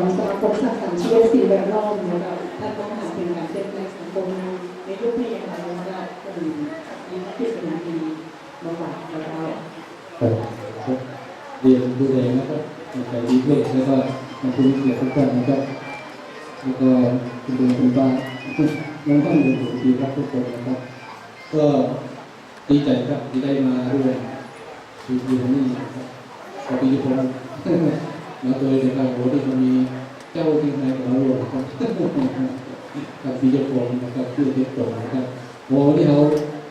ของสมาคมสร้างสรรค์ชีวิตสิ่งแวดล้อมนะครับท่านต้องหาเป็นการเปลี่นแปลงสังคมในยุคนี้อย่างไรนะครับก็มีมีนักพิจารณาดีมาฝากเราเรียนดูแลนะครับใจดีเลยแล้วก็มาคุณเกียรติทุกท่านนะครับแล้วก็คุณดินคุณป้าน้องท่านเรียนรู้ดีครับทุกคนนะครับ ก็ดีใจครับที่ได้มาร่วมทีทีนี้นะครับขอบคุณทุกคน มาโดยในการโหที่มันมีเจ้าที่นายของเราร่วมนะครับกับปีจ้าของนะครับที่เด็กตรงนะครับโอ้ที่เขา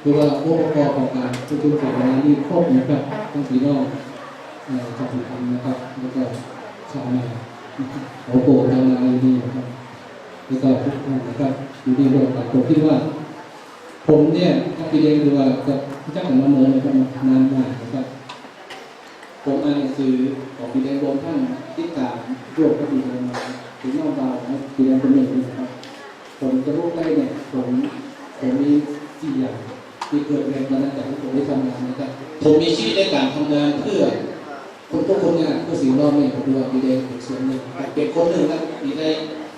คือว่าองค์ประกอบของการทุกๆสิ่งงานนี่ครบนะครับทั้งพี่น้องเอ่อชาวสุพรรณนะครับแล้วก็ชาวนาโอ้โหชาวนาอยู่นี่นะครับแล้วก็ทุกท่านนะครับอยู่ที่ร่วมกันผมคิดว่า ผมเนี่ยก็ไปเรียนดูว่ากับเจ้าของมาเมินนะครับนานมากนะครับ ผมอ่านหนังสือของปีเรียนรวมท่านที่ตามรวบก็ดีเลยมาถึงนอกดาวนะปีเรียนเป็นหนึ่งนะครับผมจะรู้ได้เนี่ยผมผมมีสี่อย่างที่เกิดแรงบันดาลใจให้ผมได้ทำงานนะครับผมมีชีวิตในการทำงานเพื่อคนทุกคนเนี่ยก็สิ่งรอบนี้ผมดูว่ามีได้เป็นส่วนหนึ่งเป็นคนหนึ่งนะมีได้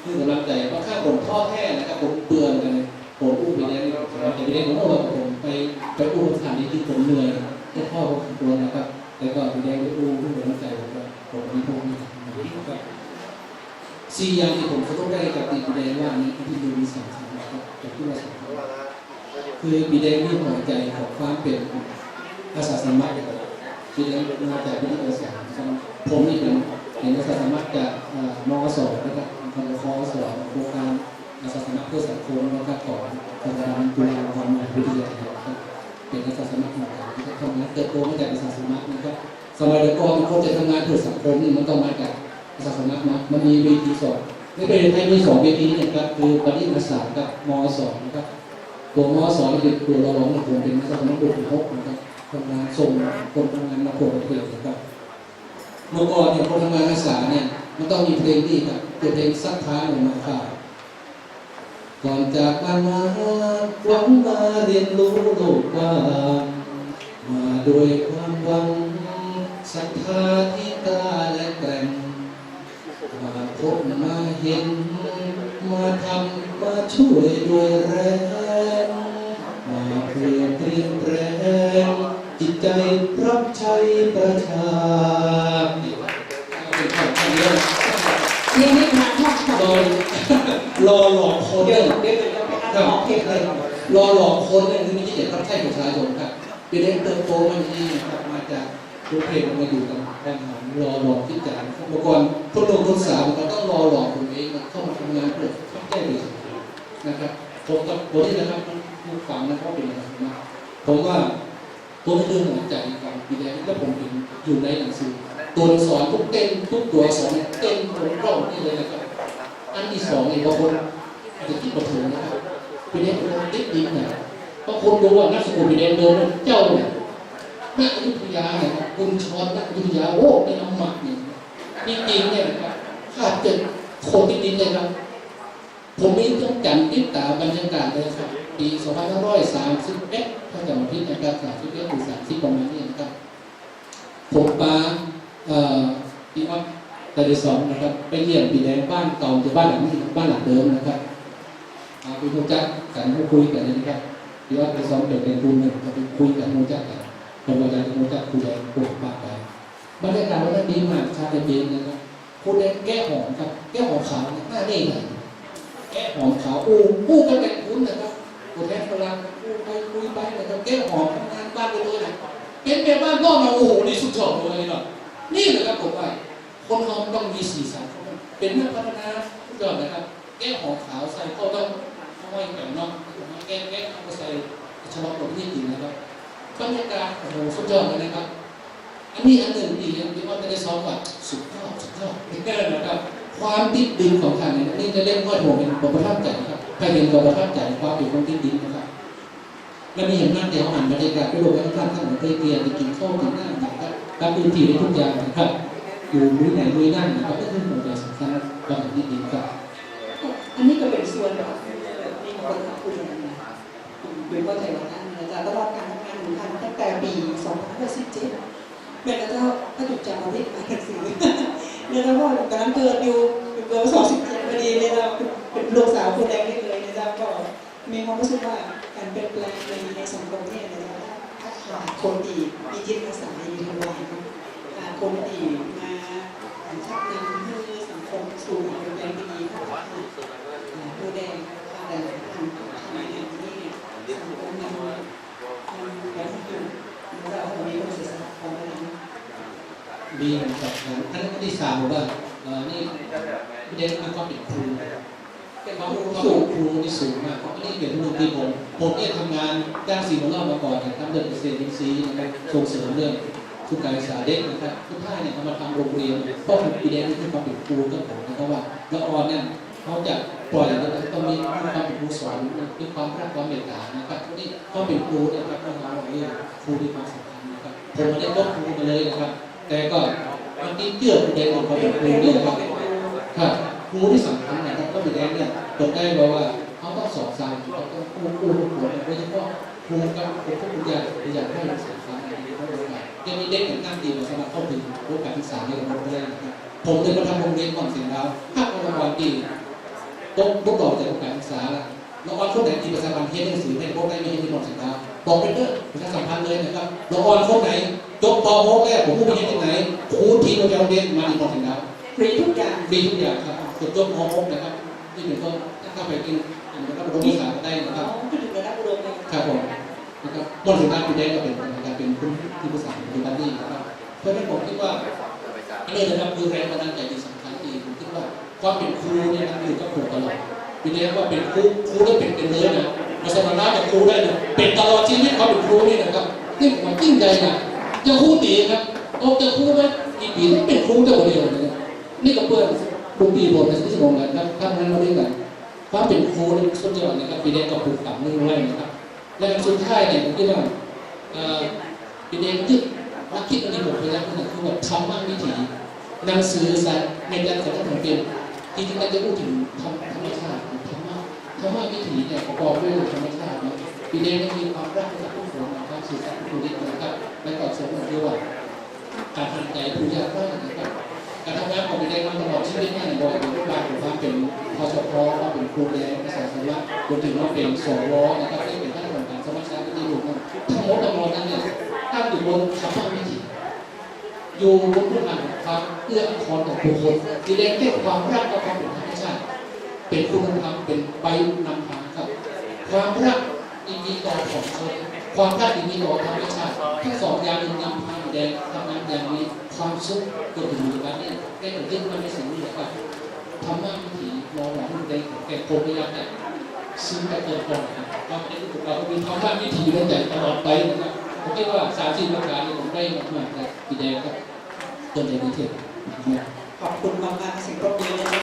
คือกำลังใจบางครั้งผมท้อแท้นะครับผมเบื่อกันผมอู้ปเรียนแต่ปเรียนผมว่าผมไปไปอู้สถานที่ที่ผมเหนื่อยแค่พ่อผมตัวนะครับ แต่ก็ไปเรียนไปอู้เพื่อกำลังใจผมว่าผมมีพวกนี้สี่อย่างที่ผมจะต้องได้กับตีปีแดงว่านี้ที่ดูมีสองสามนะครับแต่ที่ว่าสองคือปีแดงนี่หัวใจของความเป็นอาสาสมัครนะครับที่ได้มาจากวิทยาศาสตร์นผมนี่เป็นเป็นอาสาสมัครจากเอ่อมอสนะครับทางคอสโครงการอาสาสมัครเพื่อสังคมนะครับของสถาบันจุฬาลงกรณ์มหาวิทยาลัยนะครับ เป็นอาสาสมัครเหมือนกันที่ทำงานเติบโตมาจากอาสาสมัครนะครับสมัยก่อนคนจะทำงานเพื่อสังคมนี่มันต้องมาจากอาสาสมัครนะมันมีเวทีสอนในประเทศไทยมีสองเวทีนี่ครับคือปฏิบัติศาสตร์กับมอสนะครับตัวมอสอนคือตัวเราลองผมเป็นนักสมัครบุคคลนะครับทำงานส่งคนทำงานมาโปรดเพลงนะครับเมื่อก่อนเนี่ยคนทำงานอาสาเนี่ยมันต้องมีเพลงนี่ครับเป็นเพลงสักท้ายของมาข่าว ก่อนจากบ้านมาหวังมาเรียนรู้โลกกว้างมาด้วยความหวังศรัทธาที่กล้าและแกร่งมาพบมาเห็น มาทำมาช่วยด้วยแรงมาเพื่อเปลี่ยนแปลงจิตใจรับใช้ประชาเป็นข้อความเดียวนี่นี่มาทอดค่ะรอรอหลอกคนเดี๋เนี่ยยว เดี๋ยวจะไปอ่านออกเพลงเลยรอหลอกคนเนี่ยคือไม่ใช่เด็กรับใช้ประชาชนครับเป็นเด็กเติบโตมาอย่างนี้ครับมาจากรูปเพลงมาอยู่กับทางหารรอหลอกที่จานครับเมื่อก่อนคนหนุ่มคนสาวมันต้องรอหลอกตัวเองมันเข้ามาทำงานเพื่อรับใช้ประชานะครับผมกับผมนี่นะครับผู้ฟังนะครับเป็นอะไรนะผมว่าตัวเรื่องของใจความปีแรกแล้วผมเห็นอยู่ในหนังสือตัวสอักษรทุกเต้นทุกตัวสอนเต้นตรงร่องนี่เลยนะครับอันที่สองเนี่ยบางคนอาจจะคิดประถึงนะครับ ปีแรกคนติดดินเนี่ยบางคนรู้ว่านักสกุลปีแรกเดินเจ้าเนี่ยนักอยุธยาเนี่ยคุณชอนนักอยุธยาโอ้ในน้ำหมักเนี่ยนี่จริงเนี่ยครับขาดจ็ดคนติดดินเลยครับ ผมมีต้องจำติดตามบรรยากาศเลยครับปี2531ถ้าจำไม่ผิดนะครับ31หรือ30ประมาณนี้นะครับผมปาเอ่อปีอัพแต่ในสองนะครับ ไปเยี่ยมปีแดงบ้านเก่าจะบ้านหลังนี้บ้านหลังเดิมนะครับ เอาไปรู้จักกันพูดคุยกันนะครับปีอัพแต่สองเด็กในกลุ่มหนึ่งเราไปคุยกันรู้จักกันคนเราจะรู้จักคุยกันปวดปากไปบรรยากาศวันนั้นดีมากชาติเย็นนะครับคุณแดงแก้หอมครับ แก้หอมขาวหน้าเด้งเลยแก้หอมขาวอู้อู้กันแบบคุ้นนะครับตัวแทนพลังอู้ไปคุยไปนะครับแก้หอมทำงานบ้านไปเลยนะเป็นแบบบ้านนอกมาโอ้โหนี่สุดยอดเลยเนาะนี่แหละครับผมว่าคนเราต้องมีสีสันของมันเป็นนักพัฒนาสุดยอดนะครับ แก้หอมขาวใส่ก็ต้อง เอาไว้แบบนอกแก้แก้เอาไปใส่เฉพาะคนที่กินนะครับบรรยากาศโอ้โหสุดยอดเลยนะครับ อันนี้อันหนึ่งที่ยังที่ว่าจะได้ซ้อมว่าสุดยอดสุดยอดนี่นะครับ ความติดดินของท่านเนี่ยนี่จะเรียกว่าผมเป็นบประทับใจนะครับใครเป็นบประทับใจความเป็นของติดดินนะครับแล้วมีเห็นหน้าเดียวหันบรรยากาศไปดูให้ท่านท่านเคยเกียรติกินข้าวกินน้ำนะครับรับพื้นที่ในทุกอย่างนะครับอยู่มือไหนมือนั่นนะครับก็คือหัวใจสำคัญกับติดดินครับ เปิดก็คือบริวารไทยวันนั้นอาจารย์ก็รัการทำงานของท่านตั้งแต่ปี 2517เมื่อเจ้าก็ถูกจำมาที่มาหนังสือเนี่ยแล้วก็ตอนนั้นเกิดอยู่เกิด27พอดีเลยเราเป็นลูกสาวคนแรกเลยนะจ๊ะก็มีความรู้สึกว่าการเปลี่ยนแปลงในสังคมเนี่ยนะจ๊ะคนดีมีจิตอาส ดีนะครับอันที่สามบอกว่านี่ประเด็นคือความเป็นครูเป็นความรู้สูงครูนี่สูงมากเพราะนี่เป็นรุ่นที่ผมผมเนี่ยทำงานด้านสิ่งของเรามาก่อนนะครับเรื่องเกษตรอินทรีย์นะครับส่งเสริมเรื่องทุกการศึกษาเด็กนะครับทุกท่านเนี่ยเขามาทำโรงเรียนเพราะผมประเด็นนี่คือความเป็นครูก็ผมนะครับว่าละออนเนี่ยเขาจะปล่อยแล้วต้องมีความเป็นครูสอนด้วยความรักความเมตตานะครับนี่เขาเป็นครูนะครับต้องมาเรื่องครูมีความสำคัญนะครับผมไม่ได้ยกครูมาเลยนะครับ แต่ก็บางทีเชื่อประเด็นของความเป็นครูนี่นะครับครับครูที่สำคัญนะครับก็เป็นแดงเนี่ยตรงได้บอกว่าเขาต้องสอนสายเขาต้องครูครูทุกคนโดยเฉพาะครูกับครูผู้ใหญ่อยากให้เราสอนสายในที่เขาเรียนยังมีเด็กอย่างนั่งดีมาสมัครเข้าถึงรูปการศึกษาในโระบบก็ได้นะครับผมเดินมาทำโรงเรียนก่อนเสียงแล้วภาครางวัลดีต้องต้องบอกจากการศึกษาละละออนคนไหนที่ประชาสัมพันธ์เทศหนังสือในพวกได้ไม่ให้ที่หมดสียงแล้วบอกไปเด้อประชาสัมพันธ์เลยนะครับละออนคนไหน ยกปอโมกแรกผมพูดไปยังที่ไหนครูทีมเราจะโรงเรียนมาอีกหมดถึงแล้วฟรีทุกอย่างฟรีทุกอย่างครับจบยกปอโมกนะครับที่เป็นก็ถ้าไปกินอันนี้ก็โรงภาษาได้นะคน้รับองก็ถึงระดับอุดมเลยครับผมนะครับหมดถึงการคุณแดงก็เป็นการเป็นคุณที่ภาษาปัจจุบันนี้นะครับเพราะฉะนั้นผมคิดว่าอันนี้นะครับคือแรงบันดาลใจที่สำคัญที่ผมคิดว่าความเป็นครูเนี่ยมันอยู่กับครูตลอดพี่เรียกว่าเป็นครูครูได้เป็นเป็นเลยนะมาสมรรถกับครูได้เลยเป็นตลอดชีวิตความเป็นครูนี่นะครับนี่ผมยิ่งใหญ่นะ จะครูตีครับออกจะครูไหมกี่ปีเป็นครูแต่คนเดียวเลยนี่ก็เพื่อนครูปีบทในที่สมองกันครับท่านนั้นเราด้วยกันความเป็นครูนี่สุดยอดนะครับปีเด็กก็ปลูกฝังนี่ไว้นะครับ และสุดท้ายเนี่ยผมคิดว่าปีเด็กยึดนักคิดอันนี้ผมพยายามคือแบบธรรมะวิถีหนังสือสายในการสอนผมเป็นจริงๆเราจะพูดถึงธรรมธรรมชาติธรรมะธรรมะวิถีเนี่ยประกอบด้วยธรรมชาตินะปีเด็กก็มีความรักจากผู้คนนะครับสื่อสารผู้นี้นะครับ และก็สมมติว่าการทำใจผู้ยากไร้นะครับการทำงานของเด็กมาตลอดชีวิตเนี่ยบ่อยเป็นรูปแบบของความเป็นพอชพว่าเป็นครูแดงภาษาสวะรวมถึงว่าเป็นสวนะครับที่เป็นท่านกรรมการสมัชชาที่อยู่นั้นทั้งหมดทั้งมวลนั้นเนี่ยตั้งอยู่บนคำว่าวิถีอยู่บนพื้นฐานความเอื้ออาทรของบุคคลที่เรียกเรียกความรักกับความเป็นธรรมชาติเป็นคุณธรรมเป็นใบนำทางครับ ความรักที่มีต่อของชน ความรักที่มีต่อธรรมชาติทั้งสองอย่างหนึ่งนำพาแดงทำงานอย่างมีความสุขเกิดขึ้นในบ้านนี้ได้เกิดขึ้นมาในสิ่งนี้นะครับธรรมะวิถีมองหลังในแก่คนพยายามเนี่ยซึ่งแต่เกิดก่อนนะครับเราไม่ได้เราก็มีธรรมะวิถีในใจตลอดไปนะครับผมคิดว่าสามสี่ประการนี้ผมได้มากๆนะพี่แดงครับจนในประเทศขอบคุณมากๆสิ่งปรบมือเลย